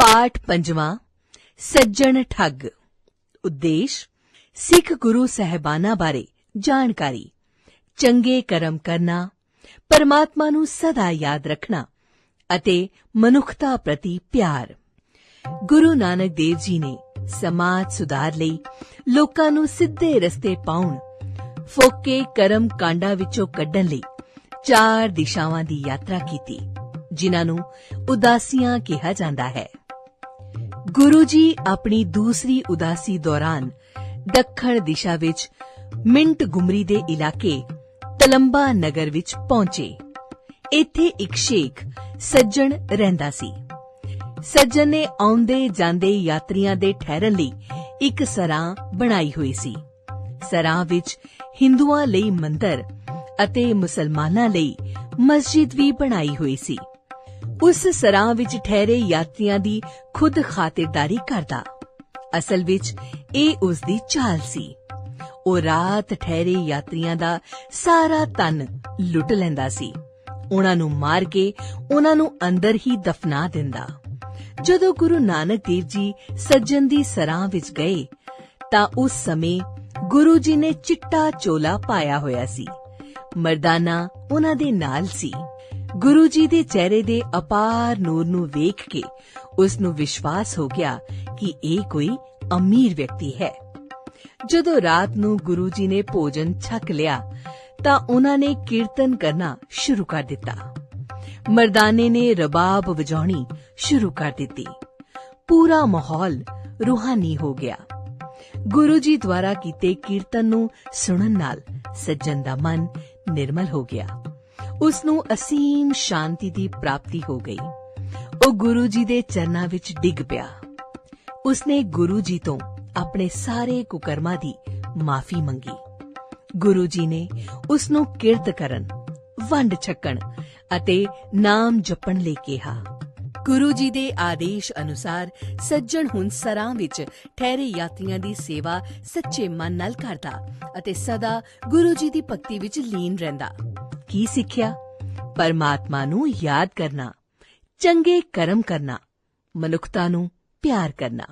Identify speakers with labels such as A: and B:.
A: ਪਾਠ ਪੰਜਵਾਂ, ਸੱਜਣ ਠੱਗ। ਉਦੇਸ਼, ਸਿੱਖ ਗੁਰੂ ਸਹਿਬਾਨਾਂ ਬਾਰੇ ਜਾਣਕਾਰੀ। ਚੰਗੇ ਕਰਮ ਕਰਨਾ, ਪਰਮਾਤਮਾ ਨੂੰ ਸਦਾ ਯਾਦ ਰੱਖਣਾ ਅਤੇ ਮਨੁੱਖਤਾ ਪ੍ਰਤੀ ਪਿਆਰ। ਗੁਰੂ ਨਾਨਕ ਦੇਵ ਜੀ ਨੇ ਸਮਾਜ ਸੁਧਾਰ ਲਈ ਲੋਕਾਂ ਨੂੰ ਸਿੱਧੇ ਰਸਤੇ ਪਾਉਣ, ਫੋਕੇ ਕਰਮ ਕਾਂਡਾ ਵਿੱਚੋਂ ਕੱਢਣ ਲਈ ਚਾਰ ਦਿਸ਼ਾਵਾਂ ਦੀ ਯਾਤਰਾ ਕੀਤੀ, ਜਿਨ੍ਹਾਂ ਨੂੰ ਉਦਾਸੀਆਂ ਕਿਹਾ ਜਾਂਦਾ ਹੈ। ਗੁਰੂ ਜੀ ਆਪਣੀ ਦੂਸਰੀ ਉਦਾਸੀ ਦੌਰਾਨ ਦੱਖਣ ਦਿਸ਼ਾ ਵਿੱਚ ਮਿੰਟ ਗੁਮਰੀ ਦੇ ਇਲਾਕੇ ਤਲੰਬਾ ਨਗਰ ਵਿੱਚ ਪਹੁੰਚੇ। ਇੱਥੇ ਇੱਕ ਸ਼ੇਖ ਸੱਜਣ ਰਹਿੰਦਾ ਸੀ। ਸੱਜਣ ਨੇ ਆਉਂਦੇ ਜਾਂਦੇ ਯਾਤਰੀਆਂ ਦੇ ਠਹਿਰਨ ਲਈ ਇੱਕ ਸਰਾਂ ਬਣਾਈ ਹੋਈ ਸੀ। ਸਰਾਂ ਵਿੱਚ ਹਿੰਦੂਆਂ ਲਈ ਮੰਦਰ ਅਤੇ ਮੁਸਲਮਾਨਾਂ ਲਈ ਮਸਜਿਦ ਵੀ ਬਣਾਈ ਹੋਈ ਸੀ। ਉਸ ਸਰਾਂ ਵਿੱਚ ਠਹਿਰੇ ਯਾਤਰੀਆਂ ਦੀ ਖੁਦ ਖਾਤਰਦਾਰੀ ਕਰਦਾ। ਅਸਲ ਵਿੱਚ ਇਹ ਉਸ ਦੀ ਚਾਲ ਸੀ। ਉਹ ਰਾਤ ਠਹਿਰੇ ਯਾਤਰੀਆਂ ਦਾ ਸਾਰਾ ਤਨ ਲੁੱਟ ਲੈਂਦਾ ਸੀ। ਉਹਨਾਂ ਨੂੰ ਮਾਰ ਕੇ ਉਹਨਾਂ ਨੂੰ ਅੰਦਰ ਹੀ ਦਫਨਾ ਦਿੰਦਾ। ਜਦੋਂ ਗੁਰੂ ਨਾਨਕ ਦੇਵ ਜੀ ਸੱਜਣ ਦੀ ਸਰਾਂ ਵਿੱਚ ਗਏ, ਤਾਂ ਉਸ ਸਮੇਂ ਗੁਰੂ ਜੀ ਨੇ ਚਿੱਟਾ ਚੋਲਾ ਪਾਇਆ ਹੋਇਆ ਸੀ। ਮਰਦਾਨਾ ਉਹਨਾਂ ਦੇ ਨਾਲ ਸੀ। ਗੁਰੂ ਜੀ ਦੇ ਚਿਹਰੇ ਦੇ ਅਪਾਰ ਨੂਰ ਨੂੰ ਵੇਖ ਕੇ ਉਸ ਨੂੰ ਵਿਸ਼ਵਾਸ ਹੋ ਗਿਆ ਕਿ ਇਹ ਕੋਈ ਅਮੀਰ ਵਿਅਕਤੀ ਹੈ। ਜਦੋਂ ਰਾਤ ਨੂੰ ਗੁਰੂ ਜੀ ਨੇ ਭੋਜਨ ਛਕ ਲਿਆ, ਤਾਂ ਉਹਨਾਂ ਨੇ ਕੀਰਤਨ ਕਰਨਾ ਸ਼ੁਰੂ ਕਰ ਦਿੱਤਾ। ਮਰਦਾਨੇ ਨੇ ਰਬਾਬ ਵਜਾਉਣੀ ਸ਼ੁਰੂ ਕਰ ਦਿੱਤੀ। ਪੂਰਾ ਮਾਹੌਲ ਰੂਹਾਨੀ ਹੋ ਗਿਆ। ਗੁਰੂ ਜੀ ਦੁਆਰਾ ਕੀਤੇ ਕੀਰਤਨ ਨੂੰ ਸੁਣਨ ਨਾਲ ਸੱਜਣ ਦਾ ਮਨ ਨਿਰਮਲ ਹੋ ਗਿਆ। ਉਸ ਨੂੰ ਅਸੀਮ ਸ਼ਾਂਤੀ ਦੀ ਪ੍ਰਾਪਤੀ ਹੋ ਗਈ। ਉਹ ਗੁਰੂ ਜੀ ਦੇ ਚਰਨਾਂ ਵਿੱਚ ਡਿੱਗ ਪਿਆ। ਉਸਨੇ ਗੁਰੂ ਜੀ ਤੋਂ ਆਪਣੇ ਸਾਰੇ ਕੁਕਰਮਾਂ ਦੀ ਮਾਫੀ ਮੰਗੀ। ਗੁਰੂ ਜੀ ਨੇ ਉਸ ਨੂੰ ਕਿਰਤ ਕਰਨ, ਵੰਡ ਛਕਣ ਅਤੇ ਨਾਮ ਜਪਣ ਲਈ ਕਿਹਾ। ਗੁਰੂ ਜੀ ਦੇ ਆਦੇਸ਼ ਅਨੁਸਾਰ ਸੱਜਣ ਹੁਣ ਸਰਾਂ ਵਿੱਚ ਠਹਿਰੇ ਯਾਤਰੀਆਂ ਦੀ ਸੇਵਾ ਸੱਚੇ ਮਨ ਨਾਲ ਕਰਦਾ ਅਤੇ ਸਦਾ ਗੁਰੂ ਜੀ ਦੀ ਭਗਤੀ ਵਿੱਚ ਲੀਨ ਰਹਿੰਦਾ। ਕੀ ਸਿੱਖਿਆ? ਪਰਮਾਤਮਾ ਨੂੰ ਯਾਦ ਕਰਨਾ ਚੰਗੇ ਕਰਮ ਕਰਨਾ ਮਨੁੱਖਤਾ ਨੂੰ ਪਿਆਰ ਕਰਨਾ।